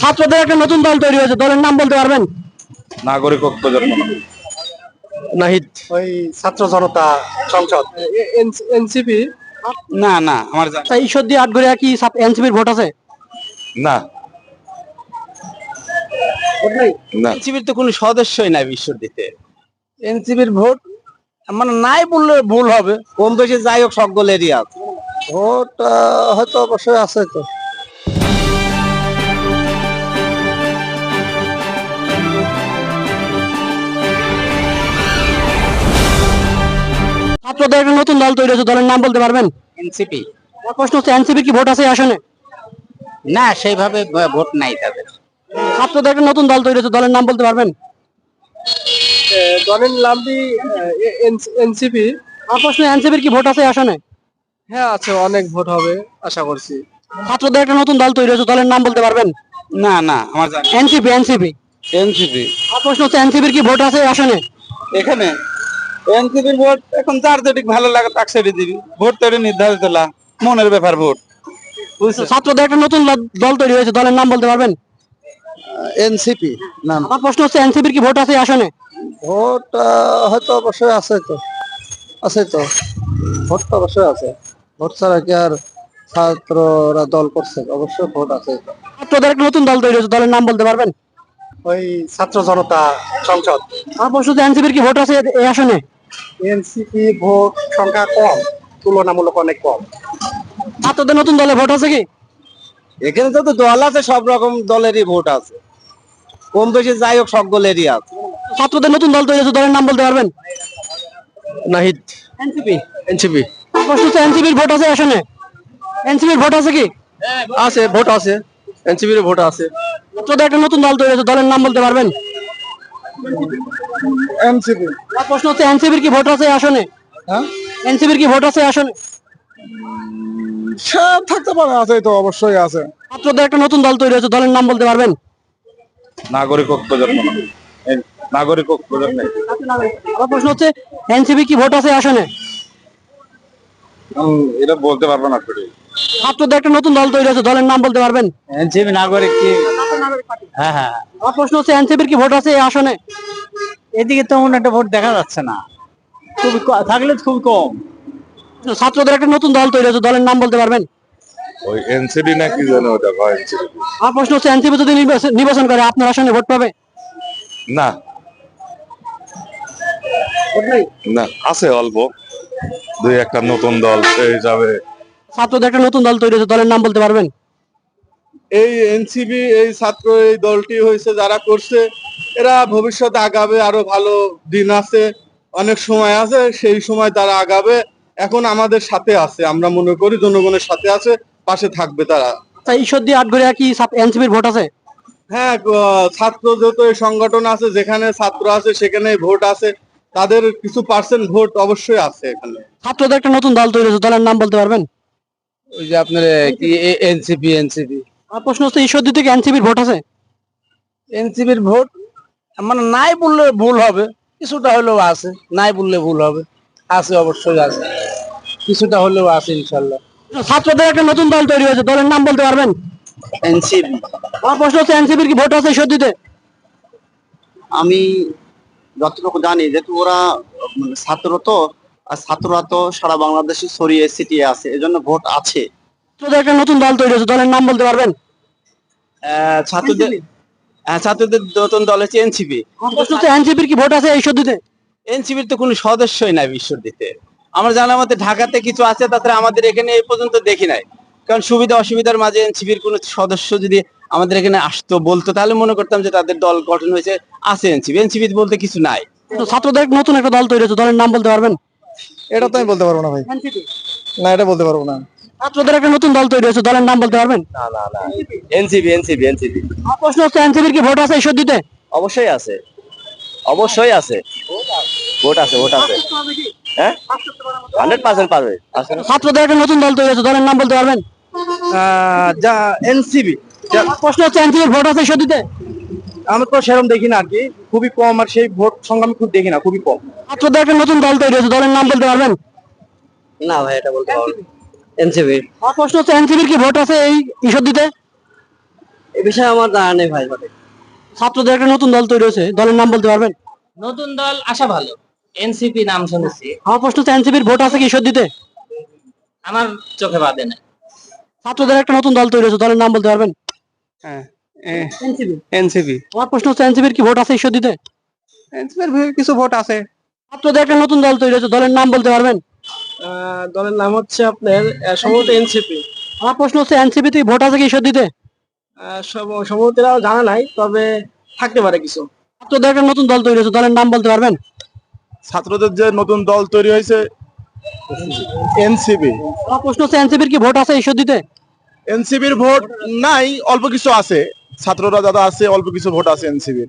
ছাত্রদের একটা নতুন দল তৈরি হয়েছে দলের নাম বলতে পারবেন? নাগরিক ঐক্য জন্ম নাহিদ। ওই ছাত্র জনতা সংসদ। এনসিপি? না না আমার জানা ঈশ্বর দিয়ে আটগড়িয়া কি এনসিপির ভোট আছে? না। না। এনসিপির তো কোনো সদস্যই নাই বিশ্বর দিতে এনসিপির ভোট? মানে নাই বললে ভুল হবে। কম বেশি যাই হোক সকল এরিয়া ভোট হয়তো অবশ্যই আছে তো। দল তৈরি হয়েছে দলের নাম বলতে পারবেন? এনসিপি। আমার প্রশ্ন হচ্ছে এনসিপির কি ভোট আছে আসনে? না সেইভাবে ভোট নাই তাদের। ছাত্রদের একটা নতুন দল তৈরি হয়েছে দলের নাম বলতে পারবেন? দলের নামটি এনসিপি। আমার প্রশ্ন এনসিপির কি ভোট আছে আসনে? হ্যাঁ আছে অনেক ভোট হবে আশা করছি। ছাত্রদের একটা নতুন দল তৈরি হয়েছে দলের নাম বলতে পারবেন? না না আমার জানা এনসিপি এনসিপি। এনসিপি। আমার প্রশ্ন হচ্ছে এনসিপির কি ভোট আছে আসনে? এখানে? এনসিপির ভোট এখন যার যেটি ভালো লাগে তাকে সেটি দিবি। ভোট তো এটা নির্ধারিত না মনের ব্যাপার ভোট। ছাত্রদের একটা নতুন দল তৈরি হয়েছে দলের নাম বলতে পারবেন? এনসিপি নাম। আমার প্রশ্ন হচ্ছে এনসিপির কি ভোট আছে আসনে? ভোট হয়তো অবশ্যই আছে তো। আছে তো। ভোট তো অবশ্যই আছে। ভোট ছাড়া কি আর ছাত্ররা দল করছে? অবশ্যই ভোট আছে। ছাত্রদের একটা নতুন দল তৈরি হয়েছে দলের নাম বলতে পারবেন? ওই ছাত্র জনতা সংসদ। আমার প্রশ্ন হচ্ছে এনসিপির কি ভোট আছে এই আসনে? এনসিপি ভোট সংখ্যা কম তুলনামূলক অনেক কম। ছাত্রদের নতুন দলে ভোট আছে কি? এখানে যত দল আছে সব রকম দলেরই ভোট আছে। কম বেশি যাই হোক সকল এরিয়া ছাত্রদের নতুন দল তৈরি হয়েছে দলের নাম বলতে পারবেন? নাহিদ। এনসিপি। এনসিপি। প্রশ্ন এনসিপির ভোট আছে আসনে এনসিপির ভোট আছে কি? আছে ভোট আছে। এনসিপির ভোট আছে। ছাত্রদের একটা নতুন দল তৈরি হয়েছে দলের নাম বলতে পারবেন? এনসিপি। প্রশ্ন হচ্ছে এনসিপির কি ভোট আছে আসনে? হ্যাঁ? এনসিপির কি ভোট আছে আসনে? সব থাকতে পারে আছে তো অবশ্যই আছে। ছাত্রদের একটা নতুন দল তৈরি হয়েছে দলের নাম বলতে পারবেন? নাগরিক ঐক্য জন্ম নাগরিক ঐক্য জন্ম আমার প্রশ্ন হচ্ছে এনসিপি কি ভোট আছে আসনে? এটা বলতে পারব না আসলে ছাত্রদের একটা নতুন দল তৈরি হয়েছে দলের নাম বলতে পারবেন? এনসিপি নাগরিক কি? হ্যাঁ হ্যাঁ। আমার প্রশ্ন হচ্ছে এনসিপির কি ভোট আছে এই আসনে? এদিকে তেমন একটা ভোট দেখা যাচ্ছে না। খুবই ক- থাকলে খুব কম। ছাত্রদের একটা নতুন দল তৈরি হয়েছে দলের নাম বলতে পারবেন? ওই এনসিডি না কি জানো ওটা হয় এনসিডি আমার প্রশ্ন হচ্ছে এনসিপি যদি নির্বাচন- নির্বাচন করে আপনার আসনে ভোট পাবে? না। না আছে অল্প। দুই একটা নতুন দল সেই হিসাবে ছাত্রদের একটা নতুন দল তৈরি হয়েছে দলের নাম বলতে পারবেন? এই এনসিবি এই ছাত্র এই দলটি হয়েছে যারা করছে এরা ভবিষ্যতে আগাবে আরও ভালো দিন আছে অনেক সময় আছে সেই সময় তারা আগাবে এখন আমাদের সাথে আছে আমরা মনে করি জনগণের সাথে আছে পাশে থাকবে তারা। আচ্ছা ঈশ্বর দিয়ে আটগড়িয়া কি এনসিপির ভোট আছে? হ্যাঁ ছাত্র যত সংগঠন আছে যেখানে ছাত্র আছে সেখানে ভোট আছে তাদের কিছু পার্সেন্ট ভোট অবশ্যই আছে এখানে। ছাত্রদের একটা নতুন দল তৈরি হয়েছে দলের নাম বলতে পারবেন? ওই যে আপনার কি এনসিপি এনসিপি। আমার প্রশ্ন হচ্ছে ঈশ্বর দিয়ে থেকে এনসিপির ভোট আছে? এনসিপির ভোট মানে নাই বললে ভুল হবে কিছুটা হলেও আছে নাই বললে ভুল হবে আছে অবশ্যই আছে কিছুটা হলেও আছে ইনশাল্লাহ। ছাত্রদের একটা নতুন দল তৈরি হয়েছে দলের নাম বলতে পারবেন? এনসিপি। আমার প্রশ্ন হচ্ছে এনসিপির কি ভোট আছে ঈশ্বর দিতে? আমি যতটুকু জানি যেহেতু ওরা মানে ছাত্র তো আর ছাত্ররা তো সারা বাংলাদেশে ছড়িয়ে ছিটিয়ে আছে এজন্য ভোট আছে। ছাত্রদের একটা নতুন দল তৈরি হয়েছে দলের নাম বলতে পারবেন? ছাত্রদের আহ, ছাত্রদের নতুন দল হচ্ছে এনসিপি। এনসিপির কি ভোট আছে ঈশ্বর দিতে এনসিপির তো কোনো সদস্যই নাই দিতে আমার জানার মতে ঢাকাতে কিছু আছে তাছাড়া আমাদের এখানে এই পর্যন্ত দেখি নাই। কারণ সুবিধা অসুবিধার মাঝে এনসিপির কোনো সদস্য যদি আমাদের এখানে আসতো বলতো তাহলে মনে করতাম যে তাদের দল গঠন হয়েছে আছে এনসিপি। এনসিপি বলতে কিছু নাই। ছাত্রদের নতুন একটা দল তৈরি হয়েছে দলের নাম বলতে পারবেন? এটা তো আমি বলতে পারব না ভাই। না এটা বলতে পারব না। ছাত্রদের একটা নতুন দল তৈরি হয়েছে দলের নাম বলতে পারবেন? এনসিপি এনসিপি এনসিপি প্রশ্ন হচ্ছে এনসিপির কি ভোট আছে ঈশ্বর দিতে? অবশ্যই আছে। অবশ্যই আছে। ভোট আছে ভোট আছে। হ্যাঁ? হান্ড্রেড পার্সেন্ট পারবে। ছাত্রদের একটা নতুন দল তৈরি হয়েছে দলের নাম বলতে পারবেন? যা এনসিবি প্রশ্ন হচ্ছে এনসিপির ভোট আছে ঈশ্বর দিতে? আমি তো সেরকম দেখি না আর কি। খুবই কম আর সেই ভোট সংখ্যা আমি খুব দেখি না খুবই কম। ছাত্রদের একটা নতুন দল তৈরি হয়েছে দলের নাম বলতে পারবেন? না ভাই এটা বলতে পারব এনসিপি আমার প্রশ্ন হচ্ছে এনসিপির কি ভোট আছে এই ঈশ্বর দিতে? এ বিষয়ে আমার জানা নেই ভাই ছাত্রদের একটা নতুন দল তৈরি হয়েছে দলের নাম বলতে পারবেন? নতুন দল আসা ভালো এনসিপি নাম শুনেছি। আমার প্রশ্ন হচ্ছে এনসিপির ভোট আছে কি ঈশ্বর দিতে? আমার চোখে বাদে না ছাত্রদের একটা নতুন দল তৈরি হয়েছে দলের নাম বলতে পারবেন? হ্যাঁ এনসিপি এনসিপি আমার প্রশ্ন হচ্ছে এনসিপির কি ভোট আছে ঈশ্বর দিতে? এনসিপির কিছু ভোট আছে। ছাত্রদের একটা নতুন দল তৈরি হয়েছে দলের নাম বলতে পারবেন? দলের নাম হচ্ছে আপনার সম্ভবত এনসিপি আমার প্রশ্ন হচ্ছে এনসিপি তে ভোট আছে কি ঈশ্বর দিতে সম্ভবত জানা নাই তবে থাকতে পারে কিছু। ছাত্রদের একটা নতুন দল তৈরি হয়েছে দলের নাম বলতে পারবেন? ছাত্রদের যে নতুন দল তৈরি হয়েছে এনসিবি আমার প্রশ্ন হচ্ছে এনসিপির কি ভোট আছে ঈশ্বর দিতে এনসিবির ভোট নাই অল্প কিছু আছে। ছাত্ররা যারা আছে অল্প কিছু ভোট আছে এনসিবির